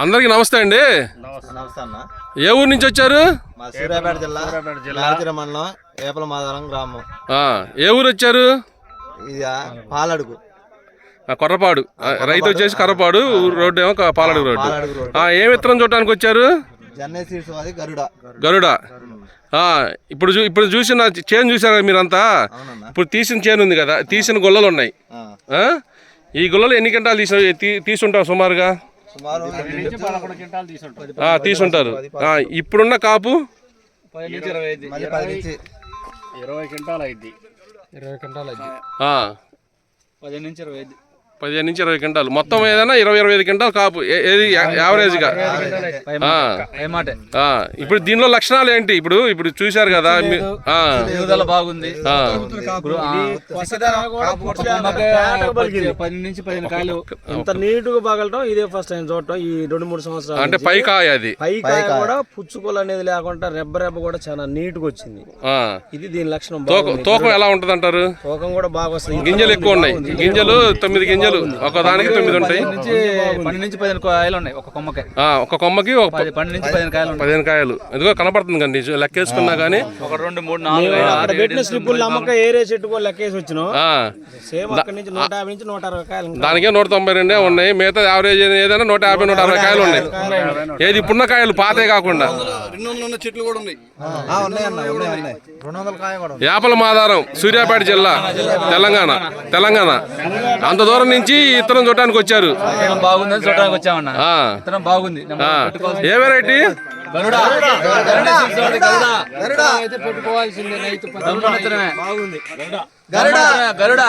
అందరికీ నమస్తే అండి. నమస్తే. అన్న. ఏ ఊరు నుంచి వచ్చారు? మా సూర్యాపేట జిల్లా లాల్చిర మండలం ఏపల మాధవరం గ్రామం. ఆ, ఏ ఊరు వచ్చారు? ఇది పాలడుగు. కొర్రపాడు. రైతు వచ్చేసి కర్రపాడు ఊరు రోడ్డు ఏమో పాలడుగు రోడ్డు. పాలడుగు రోడ్ ఆ, ఏ విత్తనం చూడటానికి వచ్చారు? గరుడ. గరుడ. ఆ, ఇప్పుడు చూ- ఇప్పుడు చూసిన చేను చూసారు కదా మీరంతా? అవునన్న. ఇప్పుడు తీసిన చేను ఉంది కదా తీసిన గుల్లలు ఉన్నాయి. ఆ. ఆ? ఈ గుల్లలు ఎన్ని గంటలు తీసి తీ- తీసుంటారు సుమారుగా? తీసుంటారు ఆ, ఇప్పుడున్న కాపు? మళ్ళీ పది నుంచి ఇరవై క్వింటాల్ అయింది. ఆ, పదిహేను నుంచి ఇరవై ఐదు. పదిహేను నుంచి ఇరవై క్వింటాలు మొత్తం ఏదైనా ఇరవై ఇరవై ఐదు క్వింటాలు కాపు. ఏది యావరేజ్గా ఆ. ఏమాటే ఆ, ఇప్పుడు దీనిలో లక్షణాలు ఏంటి? ఇప్పుడు ఇప్పుడు చూశారు కదా బాగుంది. ఇంత నీటుగా బాగలటం ఇదే ఫస్ట్ టైం చూడటం ఈ రెండు మూడు సంవత్సరాలు అంటే పై కాయ అది. పైకాయ కూడా పుచ్చుకోలు అనేది లేకుండా రెబ్బ రెబ్బ కూడా చాలా నీట్గా వచ్చింది. ఆ. ఇది దీని లక్షణం తూకం ఎలా ఉంటుంది అంటారు తూకం కూడా బాగా వస్తుంది. గింజలు ఎక్కువ ఉన్నాయి. గింజలు తొమ్మిది గింజలు ఒక దానికి తొమ్మిది ఉంటాయి. నుంచి పన్నెండు నుంచి పదిహేను కాయలు ఉన్నాయి ఒక కొమ్మకే. ఆ, ఒక కొమ్మకి ఒక ప- పది పన్నెండు నుంచి పదిహేను కాయలు ఉన్నాయి. పదిహేను కాయలు. ఇదిగో కనపడుతుంది కండి లెక్కేసుకున్నా కానీ. ఒక రెండు మూడు నాలుగు పెట్టిన స్లిప్పులు నమ్మక ఏరే చెట్టు కూడా లెక్కేసి వచ్చినాం. ఆ, సేమ్ అక్కడ నుంచి నూట యాభై నుంచి నూట అరవై కాయలు ఇంకా. దానికే నూట తొంభై రెండే ఉన్నాయి. మిగతా యావరేజ్ ఏదైనా నూట యాభై నూట అరవై కాయలు ఉన్నాయి. ఏది ఇప్పుడున్న కాయలు పాతే కాకుండా. ఉన్నాయి ఉన్నాయి రెండు వందల కాయ కూడా ఉంది. యాపల మాదారం సూర్యాపేట జిల్లా తెలంగాణ తెలంగాణ. అంత దూరం నుంచి ఇత్తనం చూడటానికి వచ్చారు. బాగుందని చూడడానికి వచ్చామన్న. బాగుంది. ఏ వెరైటీ గరుడా. గరుడా. seeds వాడి గరుడా.